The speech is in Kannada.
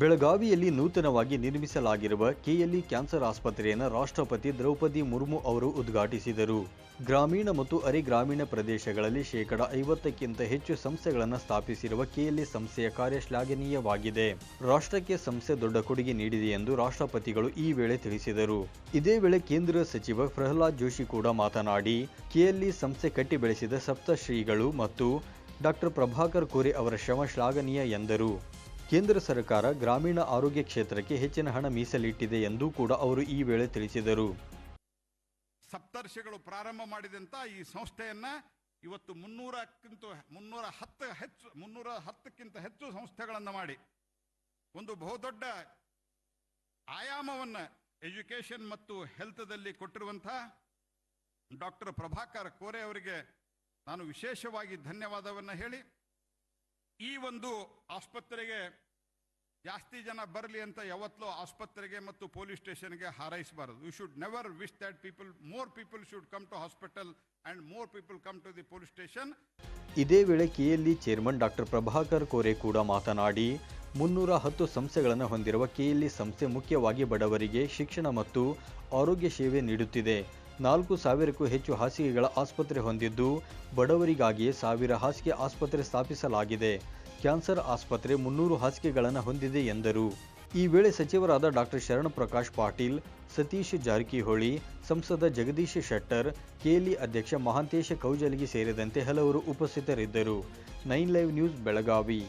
ಬೆಳಗಾವಿಯಲ್ಲಿ ನೂತನವಾಗಿ ನಿರ್ಮಿಸಲಾಗಿರುವ ಕೆಎಲ್ಇ ಕ್ಯಾನ್ಸರ್ ಆಸ್ಪತ್ರೆಯನ್ನು ರಾಷ್ಟ್ರಪತಿ ದ್ರೌಪದಿ ಮುರ್ಮು ಅವರು ಉದ್ಘಾಟಿಸಿದರು. ಗ್ರಾಮೀಣ ಮತ್ತು ಅರೆ ಗ್ರಾಮೀಣ ಪ್ರದೇಶಗಳಲ್ಲಿ ಶೇಕಡ ಐವತ್ತಕ್ಕಿಂತ ಹೆಚ್ಚು ಸಂಸ್ಥೆಗಳನ್ನು ಸ್ಥಾಪಿಸಿರುವ ಕೆಎಲ್ಇ ಸಂಸ್ಥೆಯ ಕಾರ್ಯ ಶ್ಲಾಘನೀಯವಾಗಿದೆ. ರಾಷ್ಟ್ರಕ್ಕೆ ಸಂಸ್ಥೆ ದೊಡ್ಡ ಕೊಡುಗೆ ನೀಡಿದೆ ಎಂದು ರಾಷ್ಟ್ರಪತಿಗಳು ಈ ವೇಳೆ ತಿಳಿಸಿದರು. ಇದೇ ವೇಳೆ ಕೇಂದ್ರ ಸಚಿವ ಪ್ರಹ್ಲಾದ್ ಜೋಶಿ ಕೂಡ ಮಾತನಾಡಿ, ಕೆಎಲ್ಇ ಸಂಸ್ಥೆ ಕಟ್ಟಿ ಬೆಳೆಸಿದ ಸಪ್ತಶ್ರೀಗಳು ಮತ್ತು ಡಾಕ್ಟರ್ ಪ್ರಭಾಕರ್ ಕೋರೆ ಅವರ ಶ್ರಮ ಶ್ಲಾಘನೀಯ ಎಂದರು. ಕೇಂದ್ರ ಸರ್ಕಾರ ಗ್ರಾಮೀಣ ಆರೋಗ್ಯ ಕ್ಷೇತ್ರಕ್ಕೆ ಹೆಚ್ಚಿನ ಹಣ ಮೀಸಲಿಟ್ಟಿದೆ ಎಂದು ಕೂಡ ಅವರು ಈ ವೇಳೆ ತಿಳಿಸಿದರು. ಸಪ್ತರ್ಷಿಗಳು ಪ್ರಾರಂಭ ಮಾಡಿದಂಥ ಈ ಸಂಸ್ಥೆಯನ್ನ ಇವತ್ತು ಮುನ್ನೂರಕ್ಕಿಂತ ಮುನ್ನೂರ ಹತ್ತು ಹೆಚ್ಚು ಮುನ್ನೂರ ಹತ್ತಕ್ಕಿಂತ ಹೆಚ್ಚು ಸಂಸ್ಥೆಗಳನ್ನು ಮಾಡಿ. ಒಂದು ಬಹುದೊಡ್ಡ ಆಯಾಮವನ್ನು ಎಜುಕೇಷನ್ ಮತ್ತು ಹೆಲ್ತ್ದಲ್ಲಿ ಕೊಟ್ಟಿರುವಂಥ ಡಾಕ್ಟರ್ ಪ್ರಭಾಕರ್ ಕೋರೆ ಅವರಿಗೆ ನಾನು ವಿಶೇಷವಾಗಿ ಧನ್ಯವಾದವನ್ನು ಹೇಳಿ. ಈ ಒಂದು ಆಸ್ಪತ್ರೆಗೆ ಜಾಸ್ತಿ ಜನ ಬರಲಿ ಅಂತ ಯಾವತ್ತೂ ಆಸ್ಪತ್ರೆಗೆ ಮತ್ತು ಪೊಲೀಸ್ ಸ್ಟೇಷನ್ಗೆ ಹಾರೈಸಬಾರದು. You should never wish that people more people should come to hospital and more people come to the police station ಇದೇ ವೇಳೆ KLE chairman doctor Prabhakar Kore ಕೂಡ ಮಾತನಾಡಿ, ಮುನ್ನೂರ ಹತ್ತು ಸಂಸ್ಥೆಗಳನ್ನು ಹೊಂದಿರುವ ಕೆಎಲ್ಇ ಸಂಸ್ಥೆ ಮುಖ್ಯವಾಗಿ ಬಡವರಿಗೆ ಶಿಕ್ಷಣ ಮತ್ತು ಆರೋಗ್ಯ ಸೇವೆ ನೀಡುತ್ತಿದೆ. ನಾಲ್ಕು ಸಾವಿರಕ್ಕೂ ಹೆಚ್ಚು ಹಾಸಿಗೆಗಳ ಆಸ್ಪತ್ರೆ ಹೊಂದಿದ್ದು, ಬಡವರಿಗಾಗಿಯೇ ಸಾವಿರ ಹಾಸಿಗೆ ಆಸ್ಪತ್ರೆ ಸ್ಥಾಪಿಸಲಾಗಿದೆ. ಕ್ಯಾನ್ಸರ್ ಆಸ್ಪತ್ರೆ ಮುನ್ನೂರು ಹಾಸಿಗೆಗಳನ್ನು ಹೊಂದಿದೆ ಎಂದರು. ಈ ವೇಳೆ ಸಚಿವರಾದ ಡಾಕ್ಟರ್ ಶರಣ ಪ್ರಕಾಶ್ ಪಾಟೀಲ್, ಸತೀಶ್ ಜಾರಕಿಹೊಳಿ, ಸಂಸದ ಜಗದೀಶ್ ಶೆಟ್ಟರ್, ಕೆಎಲ್ಇ ಅಧ್ಯಕ್ಷ ಮಹಾಂತೇಶ ಕೌಜಲಗಿ ಸೇರಿದಂತೆ ಹಲವರು ಉಪಸ್ಥಿತರಿದ್ದರು. Nine live news Belagavi.